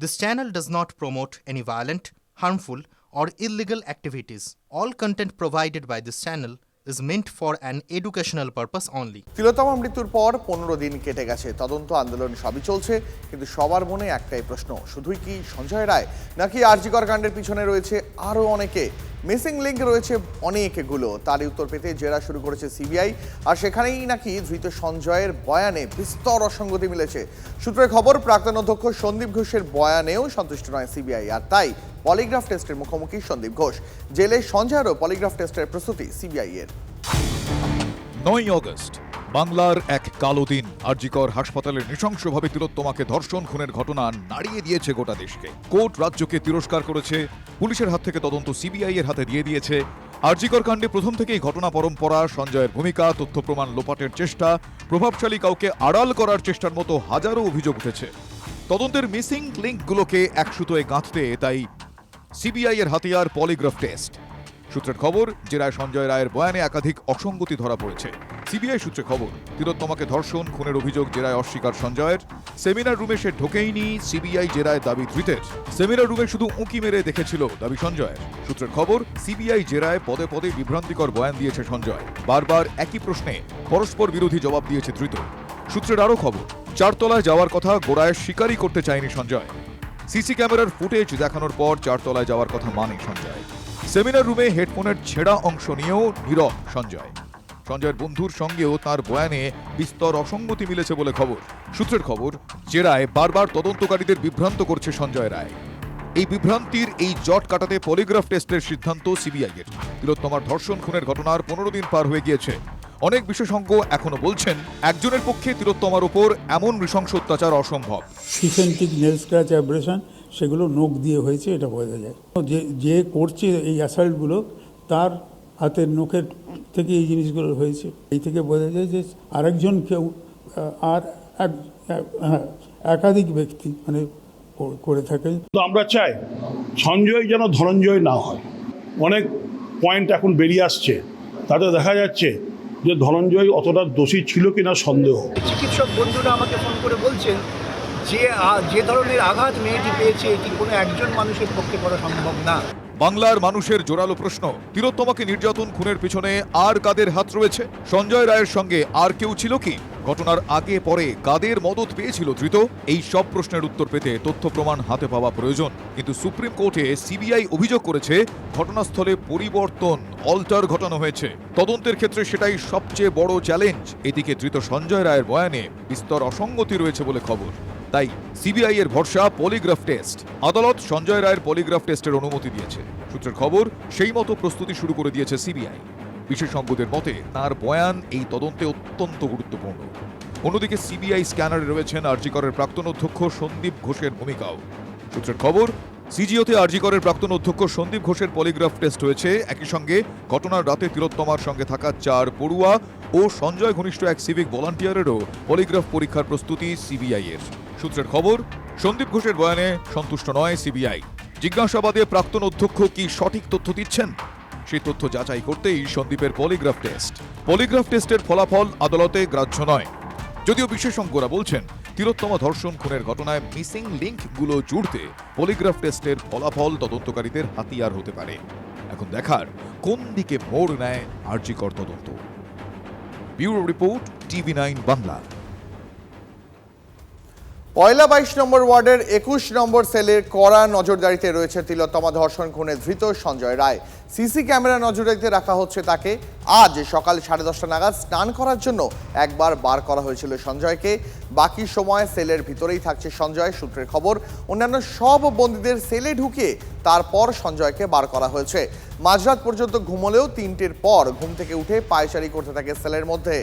This channel does not promote any violent, harmful, or illegal activities. All content provided by this channel is meant for an educational purpose only. তিলোত্তমা মৃত্যুর পর পনেরো দিন কেটে গেছে তদন্ত আন্দোলন সবই চলছে কিন্তু সবার মনে একটাই প্রশ্ন শুধুই কি সঞ্জয় রায় নাকি আরজিকর কাণ্ডের পিছনে রয়েছে আরও অনেকে মিসিং লিঙ্ক রয়েছে অনেকগুলো। তারই উত্তর পেতে জেরা শুরু করেছে সিবিআই। আর সেখানেই নাকি ধৃত সঞ্জয়ের বয়ানে বিস্তর অসঙ্গতি মিলেছে। সূত্রের খবর, প্রাক্তন অধ্যক্ষ সন্দীপ ঘোষের বয়ানেও সন্তুষ্ট নয় সিবিআই। আর তাই পলিগ্রাফ টেস্টের মুখোমুখি সন্দীপ ঘোষ। জেলে সঞ্জয়েরও পলিগ্রাফ টেস্টের প্রস্তুতি সিবিআই এর নয় অগস্ট বাংলার এক কালো দিন। আরজিকর হাসপাতালের নৃশংসভাবে তিলোত্তমাকে ধর্ষণ খুনের ঘটনা নাড়িয়ে দিয়েছে গোটা দেশকে। কোর্ট রাজ্যকে তিরস্কার করেছে, পুলিশের হাত থেকে তদন্ত সিবিআই এর হাতে দিয়ে দিয়েছে। আরজিকর কাণ্ডে প্রথম থেকেই ঘটনা পরম্পরা, সঞ্জয়ের ভূমিকা, তথ্য প্রমাণ লোপাটের চেষ্টা, প্রভাবশালী কাউকে আড়াল করার চেষ্টার মতো হাজারো অভিযোগ উঠেছে। তদন্তের মিসিং লিঙ্কগুলোকে এক সুতোয় গাঁথতে তাই সিবিআই এর হাতিয়ার পলিগ্রাফ টেস্ট। সূত্রের খবর, জেরায় সঞ্জয় রায়ের বয়ানে একাধিক অসঙ্গতি ধরা পড়েছে। সিবিআই সূত্রে খবর তিলোত্তমাকে ধর্ষণ, খুনের অভিযোগ জেরায় অস্বীকার সঞ্জয়ের। সেমিনার রুমে সে ঢোকেইনি, সিবিআই জেরায় দাবি ধৃতের। সেমিনার রুমে শুধু উঁকি মেরে দেখেছিল দাবি সঞ্জয়ের। সূত্রের খবর, সিবিআই জেরায় পদে পদে বিভ্রান্তিকর বয়ান দিয়েছে সঞ্জয়। বারবার একই প্রশ্নে পরস্পর বিরোধী জবাব দিয়েছে ধৃত। সূত্রের আরও খবর, চারতলায় যাওয়ার কথা গোড়ায় স্বীকারই করতে চায়নি সঞ্জয়। সিসি ক্যামেরার ফুটেজ দেখানোর পর চারতলায় যাওয়ার কথা মানে সঞ্জয়। সেমিনার রুমে হেডফোনের ছেঁড়া অংশ নিয়েও নীরব সঞ্জয়। সঞ্জয়ের বন্ধুর সঙ্গেও তার বয়ানে বিস্তর অসঙ্গতি মিলেছে বলে খবর। সূত্রের খবর, জেরায় বারবার তদন্তকারীদের বিভ্রান্ত করছে সঞ্জয় রায়। এই বিভ্রান্তির এই জট কাটাতে পলিগ্রাফ টেস্টের সিদ্ধান্ত সিবিআই এর। তিলোত্তমার ধর্ষণ খুনের ঘটনার পনেরো দিন পার হয়ে গিয়েছে। অনেক বিশেষজ্ঞ এখনও বলছেন, একজনের পক্ষে তিলোত্তমার উপর এমন নৃশংস অত্যাচার অসম্ভব। সেগুলো নোক দিয়ে হয়েছে এটা বোঝা যায়। যে যে করছে এই অ্যাসাল্টগুলো তার হাতের নোখের থেকে এই জিনিসগুলো হয়েছে। এই থেকে বোঝা যায় যে আরেকজন কেউ আর এক হ্যাঁ, একাধিক ব্যক্তি মানে করে থাকেন। তো আমরা চাই সঞ্জয় যেন ধনঞ্জয় না হয়। অনেক পয়েন্ট এখন বেরিয়ে আসছে। তাতে দেখা যাচ্ছে যে ধনঞ্জয় অতটা দোষী ছিল কিনা সন্দেহ। চিকিৎসক বন্ধুরা আমাকে ফোন করে বলছেন যে যে ধরনের আঘাত মেয়েটি পেয়েছে, এটি কোনো একজন মানুষের পক্ষে করা সম্ভব না। বাংলার মানুষের জোরালো প্রশ্ন, তিলোত্তমাকে নির্যাতন খুনের পিছনে আর কাদের হাত রয়েছে? সঞ্জয় রায়ের সঙ্গে আর কেউ ছিল কি? ঘটনার আগে পরে কাদের মদত পেয়েছিল ধৃত? এই সব প্রশ্নের উত্তর পেতে তথ্য প্রমাণ হাতে পাওয়া প্রয়োজন। কিন্তু সুপ্রিম কোর্টে সিবিআই অভিযোগ করেছে, ঘটনাস্থলে পরিবর্তন, অল্টার ঘটানো হয়েছে। তদন্তের ক্ষেত্রে সেটাই সবচেয়ে বড় চ্যালেঞ্জ। এদিকে ধৃত সঞ্জয় রায়ের বয়ানে বিস্তর অসঙ্গতি রয়েছে বলে খবর। তাই সিবিআই এর ভরসা পলিগ্রাফ টেস্ট। আদালত সঞ্জয় রায়ের পলিগ্রাফ টেস্টের অনুমতি দিয়েছে। সূত্রের খবর, সেই মতো প্রস্তুতি শুরু করে দিয়েছে সিবিআই। বিশেষজ্ঞদের মতে, তার বয়ান এই তদন্তে অত্যন্ত গুরুত্বপূর্ণ। অন্যদিকে সিবিআই স্ক্যানারে রয়েছেন আরজিকরের প্রাক্তন অধ্যক্ষ সন্দীপ ঘোষের ভূমিকাও। সূত্রের খবর, সিজিওতে আরজিকরের প্রাক্তন অধ্যক্ষ সন্দীপ ঘোষের পলিগ্রাফ টেস্ট হয়েছে। একই সঙ্গে ঘটনার রাতে তিলোত্তমার সঙ্গে থাকা চার পড়ুয়া ও সঞ্জয় ঘনিষ্ঠ এক সিভিক ভলান্টিয়ারেরও পলিগ্রাফ পরীক্ষার প্রস্তুতি সিবিআই এর। সূত্রের খবর, সন্দীপ ঘোষের বয়ানে সন্তুষ্ট নয় সিবিআই। জিজ্ঞাসাবাদে প্রাক্তন অধ্যক্ষ কি সঠিক তথ্য দিচ্ছেন? সেই তথ্য যাচাই করতেই সন্দীপের পলিগ্রাফ টেস্ট। পলিগ্রাফ টেস্টের ফলাফল আদালতে গ্রাহ্য নয়। যদিও বিশেষজ্ঞরা বলছেন, তিলোত্তমা ধর্ষণ খুনের ঘটনায় মিসিং লিঙ্কগুলো জুড়তে পলিগ্রাফ টেস্টের ফলাফল তদন্তকারীদের হাতিয়ার হতে পারে। এখন দেখার, কোন দিকে মোড় নেয় আর্জিকর তদন্ত। Bureau report TV nine Bangla. পয়লা বাইশ নম্বর ওয়ার্ডের একুশ নম্বর সেলের কড়া নজরদারিতে রয়েছে তিলোত্তমা ধর্ষণ খুনে ধৃত সঞ্জয় রায়। সিসি ক্যামেরা নজরদারিতে রাখা হচ্ছে তাকে। আজ সকাল সাড়ে দশটা নাগাদ স্নান করার জন্য একবার বার করা হয়েছিল সঞ্জয়কে। বাকি সময় সেলের ভিতরেই থাকছে সঞ্জয়, সূত্রের খবর, অন্যান্য সব বন্দীদের সেলে ঢুকিয়ে তারপর সঞ্জয়কে বার করা হয়েছে। মাঝরাত পর্যন্ত ঘুমলেও তিনটের পর ঘুম থেকে উঠে পায়চারি করতে থাকে সেলের মধ্যে।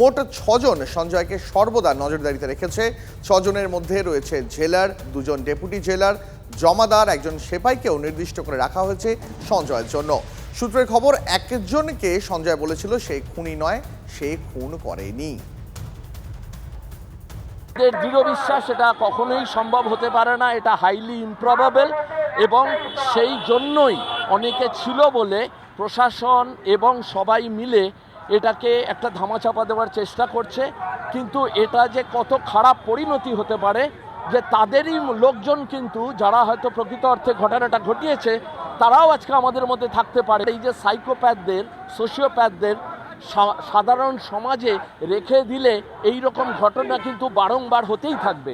মোট ছজন সঞ্জয়কে সর্বদা নজরদারিতে রেখেছে। ছজনের মধ্যে রয়েছে জেলার দুজন ডেপুটি জেলার, জমাদার একজন সেপাইকেও নির্দিষ্ট করে রাখা হয়েছে সঞ্জয়ের জন্য। সূত্রের খবর, একজনকে সঞ্জয় বলেছিল, সে খুনি নয়, সে খুন করেনি। দৃঢ় বিশ্বাস, এটা কখনোই সম্ভব হতে পারে না, এটা হাইলি ইমপ্রবাবেল এবং সেই জন্যই অনেকে ছিল বলে প্রশাসন এবং সবাই মিলে এটাকে একটা ধামাচাপা দেওয়ার চেষ্টা করছে, কিন্তু এটা যে কত খারাপ পরিণতি হতে পারে, যে তাদেরই লোকজন কিন্তু যারা হয়তো প্রকৃত অর্থে ঘটনাটা ঘটিয়েছে, তারাও আজকে আমাদের মধ্যে থাকতে পারে। এই যে সাইকোপ্যাথদের, সোশিওপ্যাথদের সাধারণ সমাজে রেখে দিলে এই রকম ঘটনা কিন্তু বারংবার হতেই থাকবে।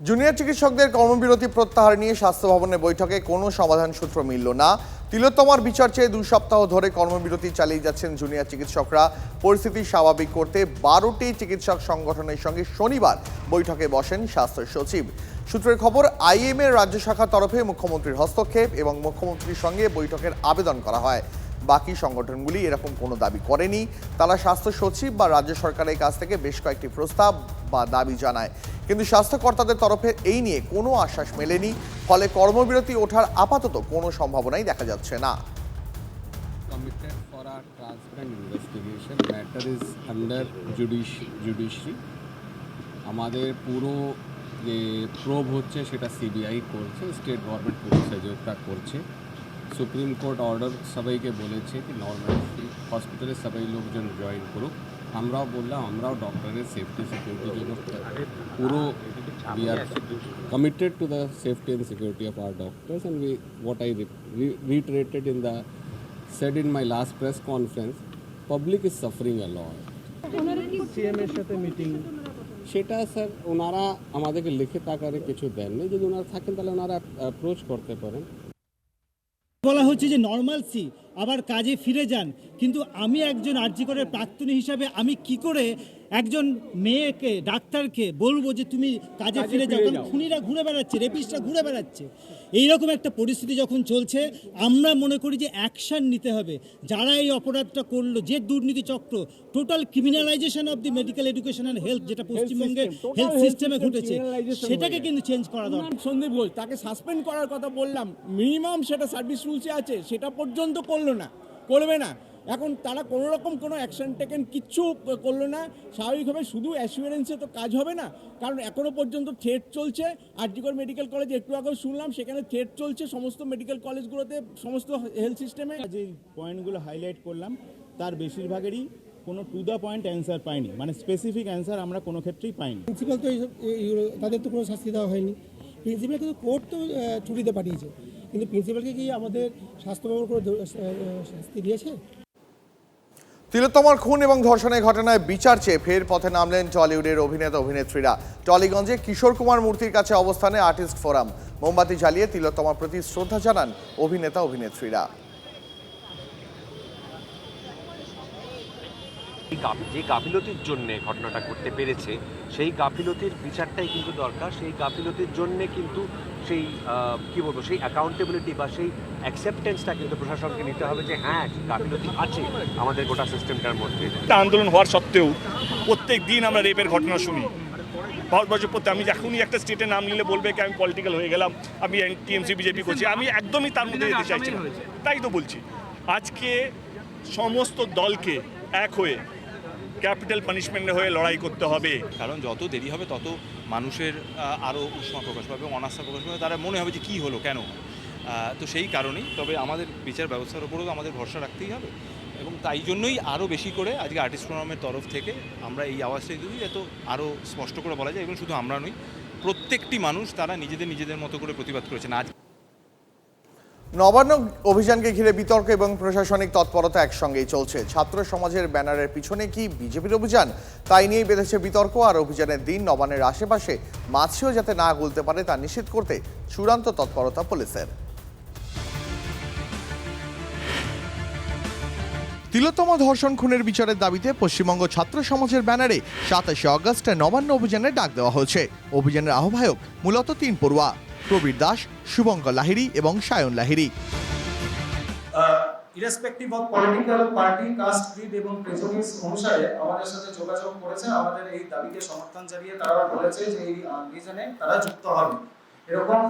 জুনিয়র চিকিৎসকদের কর্মবিরতি প্রত্যাহার নিয়ে স্বাস্থ্য ভবনের বৈঠকে কোনো সমাধান সূত্র মিলল না। তিলোত্তমার বিচার চেয়ে দুই সপ্তাহ ধরে কর্মবিরতি চালিয়ে যাচ্ছেন জুনিয়র চিকিৎসকরা। পরিস্থিতি স্বাভাবিক করতে বারোটি চিকিৎসক সংগঠনের সঙ্গে শনিবার বৈঠকে বসেন স্বাস্থ্য সচিব। সূত্রের খবর আইএমএর রাজ্য শাখার তরফে মুখ্যমন্ত্রীর হস্তক্ষেপ এবং মুখ্যমন্ত্রীর সঙ্গে বৈঠকের আবেদন করা হয়। বাকি সংগঠনগুলি এরকম কোনো দাবি করেনি। তারা স্বাস্থ্য সচিব বা রাজ্য সরকারের কাছ থেকে বেশ কয়েকটি প্রস্তাব বা দাবি জানায়। কিন্তু স্বাস্থ্যকর্তাদের তরফে এই নিয়ে কোনো আশ্বাস মেলেনি। ফলে কর্মবিরতি ওঠার আপাতত কোনো সম্ভাবনাই দেখা যাচ্ছে না. আমাদের পুরো যে প্রোব হচ্ছে সেটা সিবিআই করছে স্টেট গভর্নমেন্ট পুরো সহযোগিতা করছে। সুপ্রিম কোর্ট অর্ডার সবাইকে বলেছে কি নর্মাল হসপিটালে সবাই লোকজন জয়েন করুক। আমরাও বললাম আমরাও ডক্টরের সেফটি সিকিউরিটির জন্য পুরো we are committed to the safety and security of our doctors and we what I reiterated in the said in my last press conference public is suffering a all সেটা sir ওনারা আমাদেরকে লিখে আকারে কিছু দেননি। যদি ওনারা থাকেন তাহলে ওনারা অ্যাপ্রোচ করতে পারেন। বলা হচ্ছে যে নর্মাল সি আবার কাজে ফিরে যান। কিন্তু আমি একজন আর্যিকরের প্রাক্তনী হিসাবে আমি কি করে একজন মেয়েকে ডাক্তারকে বলব যে তুমি কাজে ফিরে যাও? কারণ খুনিরা ঘুরে বেড়াচ্ছে রেপিস্টরা ঘুরে বেড়াচ্ছে। এইরকম একটা পরিস্থিতি যখন চলছে আমরা মনে করি যে অ্যাকশন নিতে হবে। যারা এই অপরাধটা করল যে দুর্নীতি চক্র total criminalization of the medical education and health যেটা পশ্চিমবঙ্গের হেলথ সিস্টেমে ঘটেছে সেটাকে কিন্তু চেঞ্জ করা দরকার। সন্দীপ ঘোষ তাকে সাসপেন্ড করার কথা বললাম। মিনিমাম সেটা সার্ভিস রুলসে আছে সেটা পর্যন্ত করল না করবে না। এখন তারা কোনো রকম কোনো অ্যাকশন টেকেন কিচ্ছু করল না। স্বাভাবিকভাবে শুধু অ্যাসিওরেন্সে তো কাজ হবে না। কারণ এখনও পর্যন্ত থ্রেট চলছে। আরজিকর মেডিকেল কলেজ একটু আগেও শুনলাম সেখানে থ্রেট চলছে সমস্ত মেডিকেল কলেজগুলোতে সমস্ত হেলথ সিস্টেমে যে পয়েন্টগুলো হাইলাইট করলাম তার বেশিরভাগেরই কোনো টু দ্য পয়েন্ট অ্যান্সার পাইনি মানে স্পেসিফিক অ্যান্সার আমরা কোনো ক্ষেত্রেই পাইনি। প্রিন্সিপাল তো এইসব তাদের তো কোনো শাস্তি দেওয়া হয়নি। প্রিন্সিপাল কিন্তু কোর্ট তো ছুটিতে পাঠিয়েছে। কিন্তু প্রিন্সিপালকে কি আমাদের স্বাস্থ্য ব্যবহার করে শাস্তি দিয়েছে? তিলোত্তমার খুন এবং ধর্ষণের ঘটনায় বিচার চেয়ে ফের পথে নামলেন টলিউডের অভিনেতা অভিনেত্রীরা। টলিগঞ্জে কিশোর কুমার মূর্তির কাছে অবস্থানে আর্টিস্ট ফোরাম। মোমবাতি জ্বালিয়ে তিলোত্তমার প্রতি শ্রদ্ধা জানান অভিনেতা অভিনেত্রীরা এই গাফ- যে গাফিলতির জন্য ঘটনাটা ঘটতে পেরেছে, সেই গাফিলতির বিচারটাই কিন্তু দরকার। সেই গাফিলতির জন্যে কিন্তু সেই কি বলব, সেই অ্যাকাউন্টেবিলিটি বা সেই অ্যাকসেপ্টেন্সটা কিন্তু প্রশাসনকে নিতে হবে যে হ্যাঁ গাফিলতি আছে আমাদের গোটা সিস্টেমটার মধ্যে। আন্দোলন হওয়ার সত্ত্বেও প্রত্যেক দিন আমরা রেপের ঘটনা শুনি। ভারতবর্ষের প্রত্যেক, আমি এখনই একটা স্টেটের নাম নিলে বলবে কি, আমি পলিটিক্যাল হয়ে গেলাম, আমি টিএমসি বিজেপি করছি, আমি একদমই তার মধ্যে যেতে চাইছি তাই তো বলছি। আজকে সমস্ত দলকে এক হয়ে ক্যাপিটাল পানিশমেন্টের হয়ে লড়াই করতে হবে। কারণ যত দেরি হবে, তত মানুষের আরও উষ্মা প্রকাশ পাবে অনাস্থা প্রকাশ পাবে। তারা মনে হবে যে কী হলো, কেন? তো সেই কারণেই, তবে আমাদের বিচার ব্যবস্থার উপরেও আমাদের ভরসা রাখতেই হবে। এবং তাই জন্যই আরও বেশি করে আজকে আর্টিস্ট ফোরামের তরফ থেকে আমরা এই আওয়াজটাই দিই, এত আরও স্পষ্ট করে বলা যায়। এবং শুধু আমরা নই, প্রত্যেকটি মানুষ তারা নিজেদের নিজেদের মতো করে প্রতিবাদ করেছেন। আজ নবান্ন অভিযানকে ঘিরে বিতর্ক এবং প্রশাসনিক তৎপরতা একসঙ্গেই চলছে। ছাত্র সমাজের ব্যানারের পিছনে কি বিজেপির অভিযান? তাই নিয়েই বেঁধেছে বিতর্ক আর অভিযানের দিন নবান্নের আশেপাশে মাছিও যাতে না গুলতে পারে তা নিশ্চিত করতে চূড়ান্ত তৎপরতা পুলিশের। তিলোত্তমা ধর্ষণ খুনের বিচারের দাবিতে পশ্চিমবঙ্গ ছাত্র সমাজের ব্যানারে সাতাশে অগস্ট নবান্ন অভিযানের ডাক দেওয়া হয়েছে। অভিযানের আহ্বায়ক মূলত তিন পড়ুয়া। প্রবীর দাস, শুভঙ্কর লাহিড়ী এবং Sayan Lahiri. Irrespective of political party caste creed এবং প্রেজুডিস অনুসারে আমাদের সাথে যোগাযোগ করেছে। আমাদের এই দাবিকে সমর্থন জানিয়ে তারা বলেছে যে এই আন্দোলনে তারা যুক্ত হবে। এরকম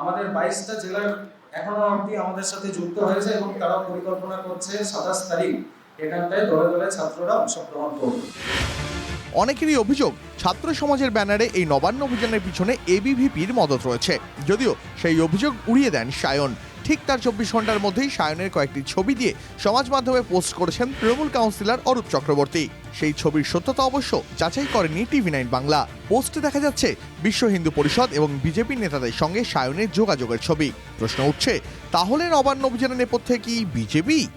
আমাদের বাইশটা জেলার এখনও অবধি আমাদের সাথে যুক্ত হয়েছে এবং তারা পরিকল্পনা করছে সাতাশ তারিখ এখানটায় দলে দলে ছাত্ররা অংশগ্রহণ করবে। অনেকেরই অভিযোগ, ছাত্র সমাজের ব্যানারে এই নবান্ন অভিযানের পিছনে এবিভিপির মদত রয়েছে। যদিও সেই অভিযোগ উড়িয়ে দেন সায়ন। ঠিক তার চব্বিশ ঘণ্টার মধ্যেই সায়নের কয়েকটি ছবি দিয়ে সমাজ মাধ্যমে পোস্ট করেছেন তৃণমূল কাউন্সিলর অরূপ চক্রবর্তী। সেই ছবির সত্যতা অবশ্য যাচাই করেনি টিভি নাইন বাংলা। পোস্টে দেখা যাচ্ছে, বিশ্ব হিন্দু পরিষদ এবং বিজেপি নেতাদের সঙ্গে সায়নের যোগাযোগের ছবি। প্রশ্ন উঠছে, তাহলে নবান্ন অভিযানের নেপথ্যে কি বিজেপি?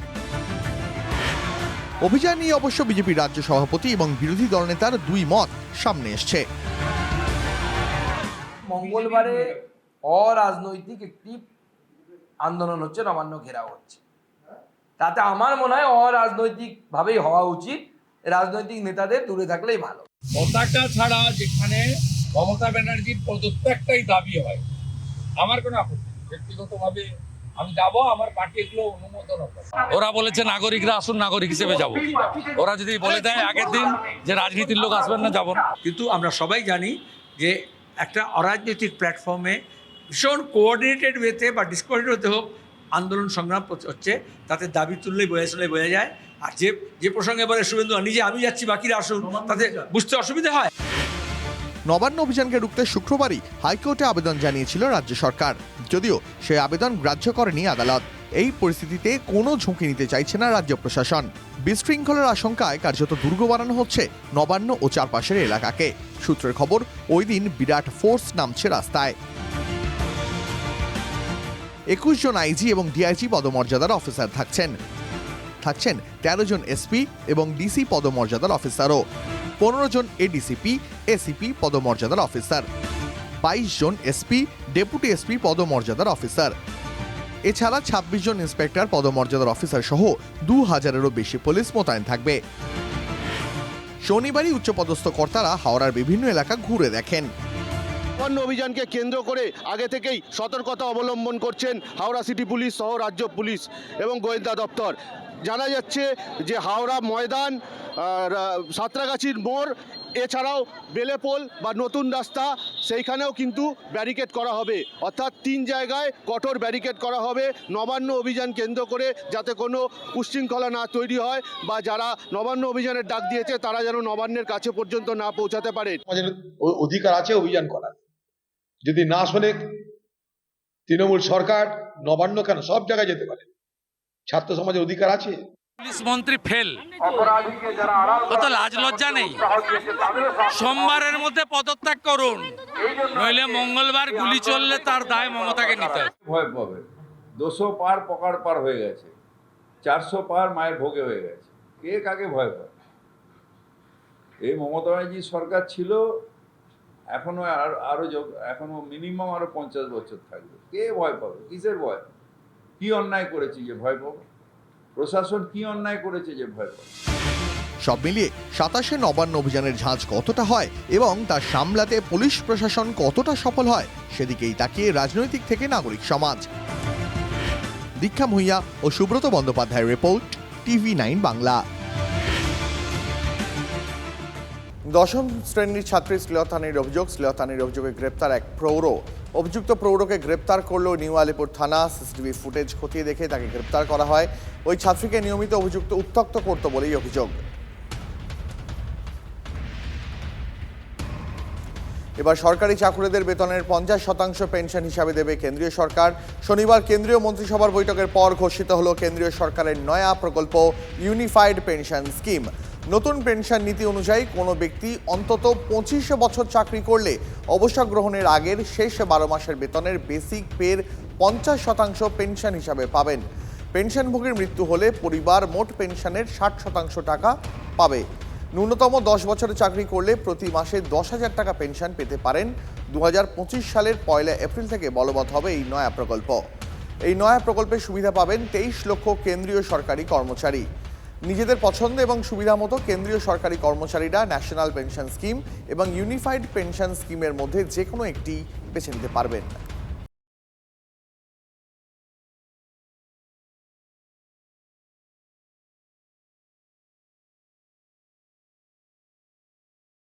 অভিযান নিয়ে অবশ্য বিজেপির রাজ্য সভাপতি এবং বিরোধী দলনেতার দুই মত সামনে এসছে। মঙ্গলবারে অরাজনৈতিক একটি আন্দোলন হচ্ছে নবান্ন ঘেরাও হচ্ছে। তাতে আমার মনে হয় অরাজনৈতিক ভাবেই হওয়া উচিত। রাজনৈতিক নেতাদের দূরে থাকলেই ভালো। পতাকা ছাড়া যেখানে মমতা ব্যানার্জির প্রদত্ত একটাই দাবি হয় আমার কোনো আপত্তি। ব্যক্তিগতভাবে আমি যাব আমার পার্টি এগুলো অনুমোদন ওরা বলেছে নাগরিকরা আসুন নাগরিক হিসেবে যাব। ওরা যদি বলে দেয় আগের দিন যে রাজনীতির লোক আসবেন না যাব না। কিন্তু আমরা সবাই জানি যে একটা অরাজনৈতিক প্ল্যাটফর্মে ভীষণ কোঅর্ডিনেটেড ওয়েতে বা ডিসকোঅর্ডিনেট হতে হোক আন্দোলন সংগ্রাম হচ্ছে তাতে দাবি তুললেই বোঝা শুনলেই বোঝা যায়। আর যে যে প্রসঙ্গে বলে শুভেন্দু নিজে আমি যাচ্ছি বাকিরা আসুন তাতে বুঝতে অসুবিধা হয়। নবান্ন অভিযানকে রুখতে শুক্রবারই হাইকোর্টে আবেদন জানিয়েছিল রাজ্য সরকার। যদিও সেই আবেদন গ্রাহ্য করেনি আদালত। এই পরিস্থিতিতে কোনো ঝুঁকি নিতে চাইছে না রাজ্য প্রশাসন। বিশৃঙ্খলার আশঙ্কায় কার্যত দুর্গ বানানো হচ্ছে নবান্ন ও চারপাশের এলাকাকে। সূত্রের খবর, ওই দিন বিরাট ফোর্স নামছে রাস্তায়। একুশ জন আইজি এবং ডিআইজি পদমর্যাদার অফিসার থাকছেন। থাকছেন তেরো জন এসপি এবং ডিসি পদমর্যাদার অফিসারও। পনেরো জন এডিসিপি এসিপি পদমর্যাদার অফিসার। বাইশ জন এসপি ডেপুটি এসপি পদমর্যাদার অফিসার। এছাড়া ছাব্বিশ জন ইন্সপেক্টর পদমর্যাদার অফিসার সহ দু হাজারেরও বেশি পুলিশ মোতায়েন থাকবে। শনিবারই উচ্চপদস্থ কর্তারা হাওড়ার বিভিন্ন এলাকা ঘুরে দেখেন। নবান্ন অভিযানকে কেন্দ্র করে আগে থেকেই সতর্কতা অবলম্বন করছেন হাওড়া সিটি পুলিশ সহ রাজ্য পুলিশ এবং গোয়েন্দা দপ্তর। জানা যাচ্ছে যে হাওড়া ময়দান সাঁতরাগাছির মোড়, এছাড়াও বেলেপোল বা নতুন রাস্তা, সেইখানেও কিন্তু ব্যারিকেড করা হবে। অর্থাৎ তিন জায়গায় কঠোর ব্যারিকেড করা হবে, নবান্ন অভিযান কেন্দ্র করে যাতে কোনো উশৃঙ্খলা না তৈরি হয় বা যারা নবান্ন অভিযানের ডাক দিয়েছে, তারা যেন নবান্নের কাছে পর্যন্ত না পৌঁছাতে পারে। অধিকার আছে অভিযান করার। যদি না শোনে তৃণমূল সরকার, নবান্ন কেন? সব জায়গায় যেতে পারে। ছাত্র সমাজের অধিকার আছে। পুলিশ মন্ত্রী ফেল। কত লাজ লজ্জা নেই। সোমবারের মধ্যে পদত্যাগ করুন। নইলে মঙ্গলবার গুলি চললে তার দায় মমতাকে নিতে ভয় পাবে। দুশো পার পকার পার হয়ে গেছে। চারশো পার মায়ের ভোগে হয়ে গেছে। কে কাকে ভয় পায়? এই মমতা ব্যানার্জি সরকার ছিল এখনও আর- আরও এখনও মিনিমাম আরও পঞ্চাশ বছর থাকবে। কে ভয় পাবে? কিসের ভয়? কি অন্যায় করেছি যে ভয় পাবো প্রশাসন কি অন্যায় করেছে যে ভয় পাবো সব মিলিয়ে সাতাশে নবান্ন অভিযানের ঝাঁজ কতটা হয় এবং তা সামলাতে পুলিশ প্রশাসন কতটা সফল হয় সেদিকেই তাকিয়ে রাজনৈতিক থেকে নাগরিক সমাজ। দীক্ষা ভূঁইয়া ও সুব্রত বন্দ্যোপাধ্যায়ের রিপোর্ট টিভি নাইন বাংলা। দশম শ্রেণির ছাত্রী শ্লীলতানির অভিযোগ শ্লীলতানির অভিযোগে গ্রেপ্তার এক প্রৌঢ়। অভিযুক্ত প্রৌঢ়কে গ্রেপ্তার করল নিউ আলিপুর থানা। সিসিটিভি ফুটেজ খতিয়ে দেখে তাকে গ্রেপ্তার করা হয়। ওই ছাত্রীকে নিয়মিত অভিযুক্ত উত্তক্ত করত বলেই অভিযোগ। এবার সরকারি চাকুরিদের বেতনের পঞ্চাশ শতাংশ পেনশন হিসাবে দেবে কেন্দ্রীয় সরকার। শনিবার কেন্দ্রীয় মন্ত্রিসভার বৈঠকের পর ঘোষিত হলো কেন্দ্রীয় সরকারের নয়া প্রকল্প ইউনিফাইড পেনশন স্কিম। নতুন পেনশন নীতি অনুযায়ী কোনো ব্যক্তি অন্তত পঁচিশ বছর চাকরি করলে অবসর গ্রহণের আগের শেষ বারো মাসের বেতনের বেসিক পের পঞ্চাশ শতাংশ পেনশন হিসাবে পাবেন। পেনশনভোগীর মৃত্যু হলে পরিবার মোট পেনশনের ষাট শতাংশ টাকা পাবে। ন্যূনতম দশ বছরে চাকরি করলে প্রতি মাসে দশ হাজার টাকা পেনশন পেতে পারেন। দু হাজার পঁচিশ সালের পয়লা এপ্রিল থেকে বলবৎ হবে এই নয়া প্রকল্প। এই নয়া প্রকল্পের সুবিধা পাবেন তেইশ লক্ষ কেন্দ্রীয় সরকারি কর্মচারী। নিজেদের পছন্দ এবং সুবিধা মতো কেন্দ্রীয় সরকারি কর্মচারীরা ন্যাশনাল পেনশন স্কিম এবং ইউনিফাইড পেনশন স্কিমের মধ্যে যে কোনো একটি বেছে নিতে পারবেন।